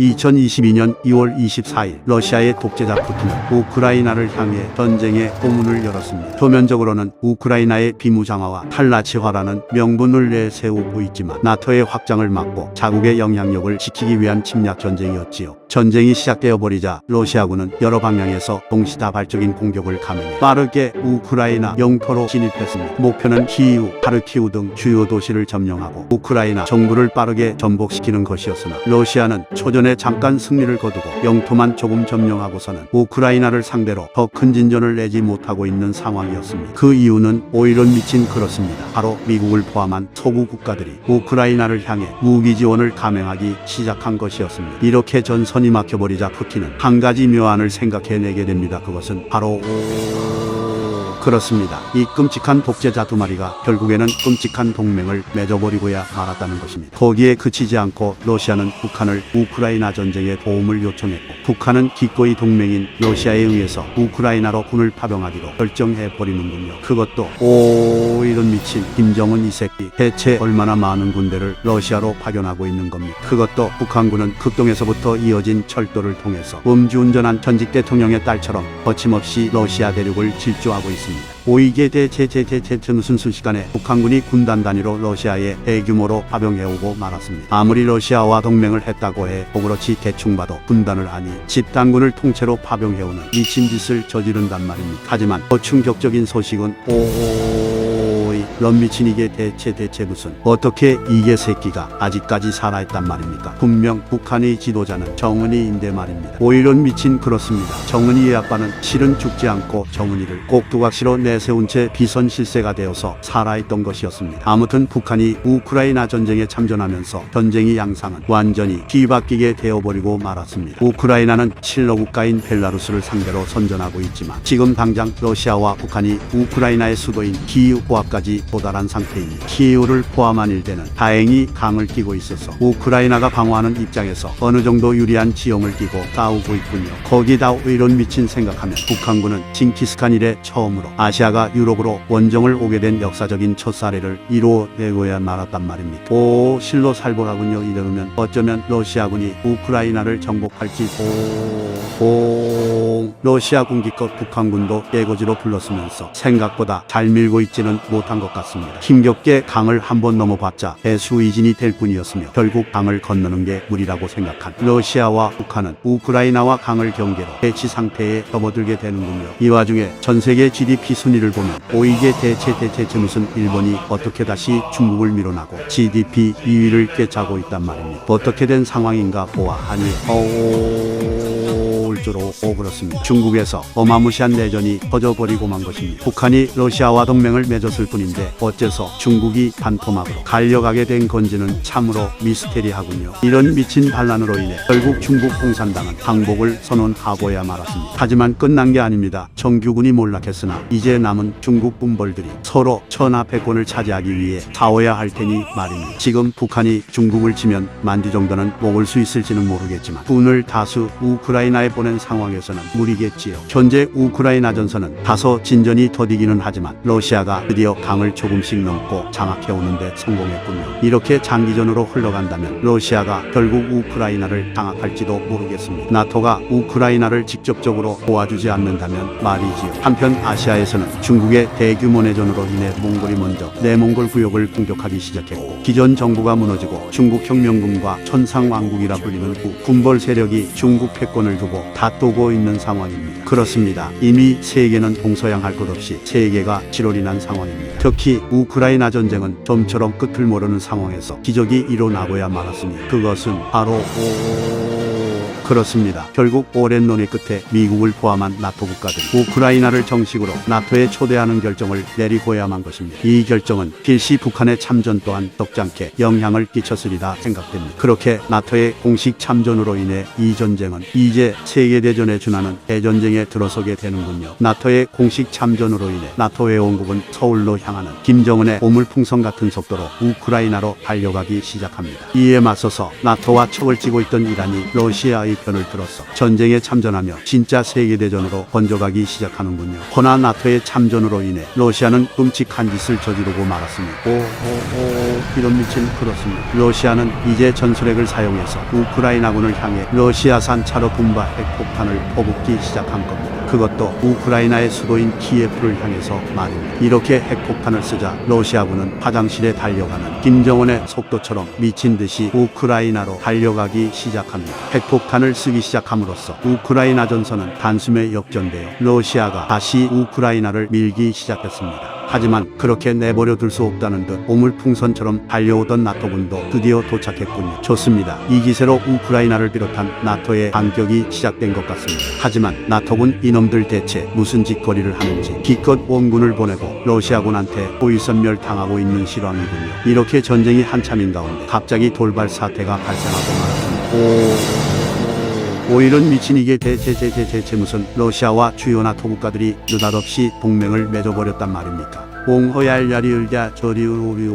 2022년 2월 24일 러시아의 독재자 푸틴은 우크라이나를 향해 전쟁의 포문을 열었습니다. 표면적으로는 우크라이나의 비무장화와 탈나치화라는 명분을 내세우고 있지만 나토의 확장을 막고 자국의 영향력을 지키기 위한 침략 전쟁이었지요. 전쟁이 시작되어 버리자 러시아군은 여러 방향에서 동시다발적인 공격을 감행해 빠르게 우크라이나 영토로 진입했습니다. 목표는 키이우, 하르키우 등 주요 도시를 점령하고 우크라이나 정부를 빠르게 전복시키는 것이었으나 러시아는 초전에 잠깐 승리를 거두고 영토만 조금 점령하고서는 우크라이나를 상대로 더 큰 진전을 내지 못하고 있는 상황이었습니다. 그 이유는 오히려 미친 그렇습니다. 바로 미국을 포함한 서구 국가들이 우크라이나를 향해 무기 지원을 감행하기 시작한 것이었습니다. 이렇게 전선이 막혀버리자 푸틴은 한 가지 묘안을 생각해내게 됩니다. 그것은 바로 그렇습니다. 이 끔찍한 독재자 두 마리가 결국에는 끔찍한 동맹을 맺어버리고야 말았다는 것입니다. 거기에 그치지 않고 러시아는 북한을 우크라이나 전쟁에 도움을 요청했고 북한은 기꺼이 동맹인 러시아에 의해서 우크라이나로 군을 파병하기로 결정해 버리는군요. 그것도 오 이런 미친 김정은 이 새끼 대체 얼마나 많은 군대를 러시아로 파견하고 있는 겁니까? 그것도 북한군은 극동에서부터 이어진 철도를 통해서 음주운전한 전직 대통령의 딸처럼 거침없이 러시아 대륙을 질주하고 있습니다. 오이게 대체제제제제 순순시간에 북한군이 군단 단위로 러시아에 대규모로 파병해오고 말았습니다. 아무리 러시아와 동맹을 했다고 해 그렇지 대충 봐도 군단을 아니 집단군을 통째로 파병해오는 미친 짓을 저지른단 말입니다. 하지만 더 충격적인 소식은 오이 런미친 이게 대체 대체 무슨 어떻게 이게 새끼가 아직까지 살아있단 말입니까? 분명 북한의 지도자는 정은이인데 말입니다. 오히려 미친 그렇습니다. 정은이의 아빠는 실은 죽지 않고 정은이를 꼭두각시로 내세운 채 비선 실세가 되어서 살아있던 것이었습니다. 아무튼 북한이 우크라이나 전쟁에 참전하면서 전쟁의 양상은 완전히 뒤바뀌게 되어버리고 말았습니다. 우크라이나는 친러 국가인 벨라루스를 상대로 선전하고 있지만 지금 당장 러시아와 북한이 우크라이나의 수도인 포함까지 도달한 상태입니다. 키이우를 포함한 일대는 다행히 강을 끼고 있어서 우크라이나가 방어하는 입장에서 어느 정도 유리한 지형을 끼고 싸우고 있군요. 거기다 이런 미친 생각하면 북한군은 징키스칸 이래 처음으로 아시아가 유럽으로 원정을 오게 된 역사적인 첫 사례를 이루어내고야 말았단 말입니다. 오 실로 살벌하군요. 이러면 어쩌면 러시아군이 우크라이나를 정복할지 오, 오 러시아 군기껏 북한군도 깨거지로 불렀으면서 생각보다 잘 밀고 있지는 못한 것 같습니다. 힘겹게 강을 한번 넘어봤자 배수이진이 될 뿐이었으며 결국 강을 건너는 게 무리라고 생각한 러시아와 북한은 우크라이나와 강을 경계로 대치 상태에 접어들게 되는군요. 이 와중에 전 세계 GDP 순위를 보면 오이게 대체 대체 무슨 일본이 어떻게 다시 중국을 밀어나고 GDP 2위를 꿰차고 있단 말입니다. 어떻게 된 상황인가 보아 하니 어 올 줄로 오 그렇습니다. 중국에서 어마무시한 내전이 터져버리고 만 것입니다. 북한이 러시아와 동맹을 맺었을 뿐인데 어째서 중국이 반토막으로 갈려가게 된 건지는 참으로 미스테리하군요. 이런 미친 반란으로 인해 결국 중국 공산당은 항복을 선언하고야 말았습니다. 하지만 끝난 게 아닙니다. 정규군이 몰락했으나 이제 남은 중국 군벌들이 서로 천하패권을 차지하기 위해 싸워야 할 테니 말입니다. 지금 북한이 중국을 치면 만주 정도는 먹을 수 있을지는 모르겠지만 군을 다수 우크라이나에 보낸 상황에서는 무리겠지요. 현재 우크라이나 전선은 다소 진전이 더디기는 하지만 러시아가 드디어 강을 조금씩 넘고 장악해 오는데 성공했군요. 이렇게 장기전으로 흘러간다면 러시아가 결국 우크라이나를 장악할지도 모르겠습니다. 나토가 우크라이나를 직접적으로 도와주지 않는다면 말이지요. 한편 아시아에서는 중국의 대규모 내전으로 인해 몽골이 먼저 내몽골 구역을 공격하기 시작했고 기존 정부가 무너지고 중국 혁명군과 천상왕국이라 불리는 구 군벌 세력이 중국 패권을 두고 다투고 있는 상황입니다. 그렇습니다. 이미 세계는 동서양할 것 없이 세계가 지롤이 난 상황입니다. 특히 우크라이나 전쟁은 좀처럼 끝을 모르는 상황에서 기적이 일어나고야 말았습니다. 그것은 바로 오... 그렇습니다. 결국 오랜 논의 끝에 미국을 포함한 나토 국가들이 우크라이나를 정식으로 나토에 초대하는 결정을 내리고야만 것입니다. 이 결정은 필시 북한의 참전 또한 적잖게 영향을 끼쳤으리라 생각됩니다. 그렇게 나토의 공식 참전으로 인해 이 전쟁은 이제 세계대전에 준하는 대전쟁에 들어서게 되는군요. 나토의 공식 참전으로 인해 나토 회원국은 서울로 향하는 김정은의 오물풍선 같은 속도로 우크라이나로 달려가기 시작합니다. 이에 맞서서 나토와 척을 찌고 있던 이란이 러시아의 편을 들었어 전쟁에 참전하며 진짜 세계대전으로 번져가기 시작하는군요. 허나 나토의 참전으로 인해 러시아는 끔찍한 짓을 저지르고 말았습니다. 오오오 이런 미친 그렇습니다. 러시아는 이제 전술핵을 사용해서 우크라이나군을 향해 러시아산 차로 분바 핵폭탄을 퍼붓기 시작한 겁니다. 그것도 우크라이나의 수도인 키예프를 향해서 말입니다. 이렇게 핵폭탄을 쓰자 러시아군은 화장실에 달려가는 김정은의 속도처럼 미친 듯이 우크라이나로 달려가기 시작합니다. 핵폭탄을 쓰기 시작함으로써 우크라이나 전선은 단숨에 역전되어 러시아가 다시 우크라이나를 밀기 시작했습니다. 하지만 그렇게 내버려 둘 수 없다는 듯 오물풍선처럼 달려오던 나토군도 드디어 도착했군요. 좋습니다. 이 기세로 우크라이나를 비롯한 나토의 반격이 시작된 것 같습니다. 하지만 나토군 이놈들 대체 무슨 짓거리를 하는지 기껏 원군을 보내고 러시아군한테 보이선멸 당하고 있는 실황이군요. 이렇게 전쟁이 한참인 가운데 갑자기 돌발 사태가 발생하고 말았습니다. 오 이런 미친 이게 대체 대체 대체 무슨 러시아와 주요 나토 국가들이 느닷없이 동맹을 맺어버렸단 말입니까? 옹호얄얄이 을랴 저리 우리오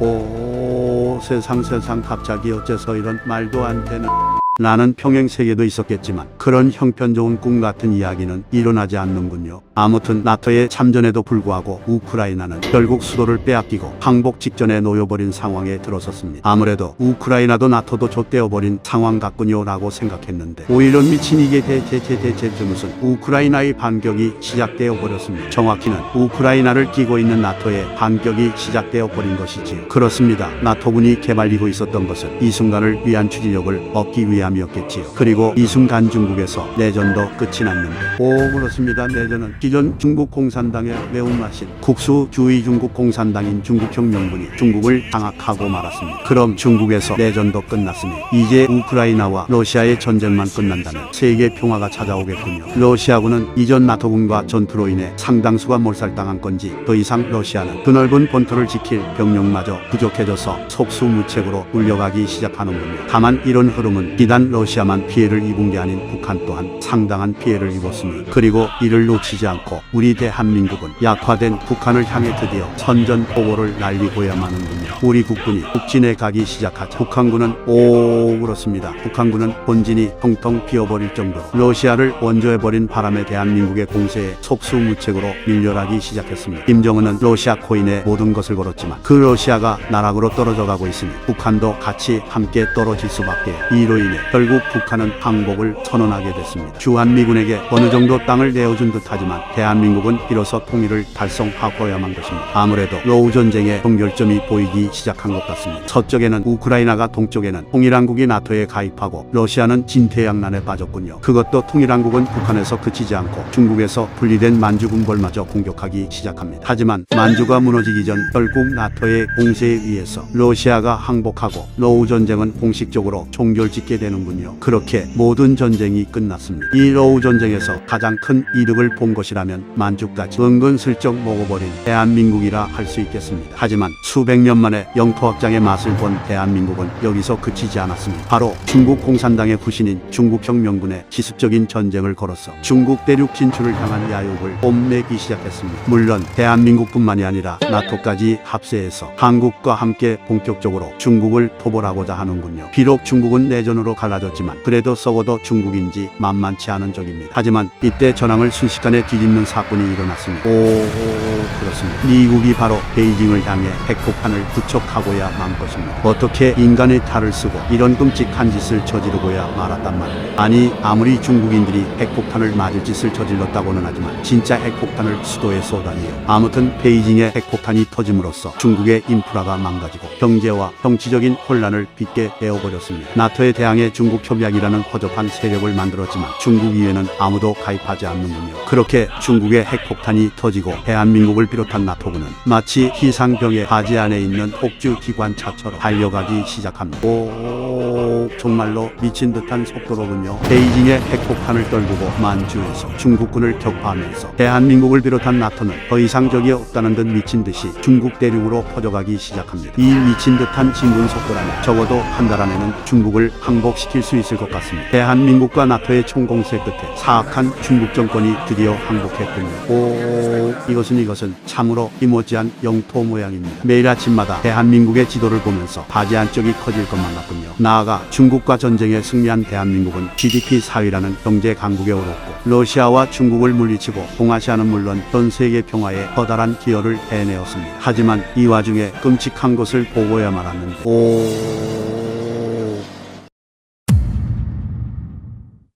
오 세상 세상 갑자기 어째서 이런 말도 안 되는 나는 평행 세계도 있었겠지만 그런 형편 좋은 꿈 같은 이야기는 일어나지 않는군요. 아무튼 나토의 참전에도 불구하고 우크라이나는 결국 수도를 빼앗기고 항복 직전에 놓여버린 상황에 들어섰습니다. 아무래도 우크라이나도 나토도 좆되어버린 상황 같군요 라고 생각했는데 오히려 미친 이게 대체체 대체체 무슨 우크라이나의 반격이 시작되어 버렸습니다. 정확히는 우크라이나를 끼고 있는 나토의 반격이 시작되어 버린 것이지요. 그렇습니다. 나토군이 개발리고 있었던 것은 이 순간을 위한 추진력을 얻기 위 함이었겠지요. 그리고 이 순간 중국에서 내전도 끝이 났는데 오 그렇습니다. 내전은 기존 중국 공산당의 매운맛인 국수주의 중국 공산당인 중국혁명군이 중국을 장악하고 말았습니다. 그럼 중국에서 내전도 끝났으니 이제 우크라이나와 러시아의 전쟁만 끝난다면 세계 평화가 찾아오겠군요. 러시아군은 이전 나토군과 전투로 인해 상당수가 몰살당한 건지 더 이상 러시아는 드넓은 본토를 지킬 병력마저 부족해져서 속수무책으로 물려가기 시작하는군요. 다만 이런 흐름은 비단 러시아만 피해를 입은 게 아닌 북한 또한 상당한 피해를 입었으니 그리고 이를 놓치지 않고 우리 대한민국은 약화된 북한을 향해 드디어 선전포고를 날리고야만 하는군요. 우리 국군이 북진에 가기 시작하자 북한군은 오 그렇습니다. 북한군은 본진이 텅텅 비어버릴 정도로 러시아를 원조해버린 바람에 대한민국의 공세에 속수무책으로 밀려나기 시작했습니다. 김정은은 러시아 코인에 모든 것을 걸었지만 그 러시아가 나락으로 떨어져 가고 있으니 북한도 같이 함께 떨어질 수밖에 이로 인해 결국 북한은 항복을 선언하게 됐습니다. 주한미군에게 어느 정도 땅을 내어준 듯하지만 대한민국은 비로소 통일을 달성하고야만 것입니다. 아무래도 로우 전쟁의 동결점이 보이기 시작한 것 같습니다. 서쪽에는 우크라이나가 동쪽에는 통일한국이 나토에 가입하고 러시아는 진퇴양난에 빠졌군요. 그것도 통일한국은 북한에서 그치지 않고 중국에서 분리된 만주 군벌마저 공격하기 시작합니다. 하지만 만주가 무너지기 전 결국 나토의 공세에 의해서 러시아가 항복하고 로우 전쟁은 공식적으로 종결짓게 되는 군요. 그렇게 모든 전쟁이 끝났습니다. 이 로우 전쟁에서 가장 큰 이득을 본 것이라면 만주까지 은근슬쩍 먹어버린 대한민국이라 할 수 있겠습니다. 하지만 수백 년 만에 영토 확장의 맛을 본 대한민국은 여기서 그치지 않았습니다. 바로 중국 공산당의 후신인 중국혁명군의 기습적인 전쟁을 걸어서 중국 대륙 진출을 향한 야욕을 뽐내기 시작했습니다. 물론 대한민국뿐만이 아니라 나토까지 합세해서 한국과 함께 본격적으로 중국을 토벌하고자 하는군요. 비록 중국은 내전으로 갈라졌지만 그래도 썩어도 중국인지 만만치 않은 적입니다. 하지만 이때 전황을 순식간에 뒤집는 사건이 일어났습니다. 오, 오 그렇습니다. 미국이 바로 베이징을 향해 핵폭탄을 부척하고야 만 것입니다. 어떻게 인간의 탈을 쓰고 이런 끔찍한 짓을 저지르고야 말았단 말입니다. 아니 아무리 중국인들이 핵폭탄을 맞을 짓을 저질렀다고는 하지만 진짜 핵폭탄을 수도에 쏘다니요. 아무튼 베이징의 핵폭탄이 터짐으로써 중국의 인프라가 망가지고 경제와 정치적인 혼란을 빚게 되어버렸습니다. 나토에 대항해 중국 협약이라는 허접한 세력을 만들었지만 중국 이외에는 아무도 가입하지 않는군요. 그렇게 중국의 핵폭탄이 터지고 대한민국을 비롯한 나토군은 마치 희상병의 바지 안에 있는 폭주 기관차처럼 달려가기 시작합니다. 오, 정말로 미친 듯한 속도로군요. 베이징의 핵폭탄을 떨구고 만주에서 중국군을 격파하면서 대한민국을 비롯한 나토는 더 이상 적이 없다는 듯 미친 듯이 중국 대륙으로 퍼져가기 시작합니다. 이 미친 듯한 진군 속도라면 적어도 한 달 안에는 중국을 항복 회복시킬 수 있을 것 같습니다. 대한민국과 나토의 총공세 끝에 사악한 중국 정권이 드디어 항복했군요. 오, 이것은 이것은 참으로 이모지한 영토 모양입니다. 매일 아침마다 대한민국의 지도를 보면서 바지 안쪽이 커질 것만 같군요. 나아가 중국과 전쟁에 승리한 대한민국은 GDP 4위라는 경제 강국에 오렀고 러시아와 중국을 물리치고 동아시아는 물론 전 세계 평화에 커다란 기여를 해내었습니다. 하지만 이 와중에 끔찍한 것을 보고야 말았는데 오...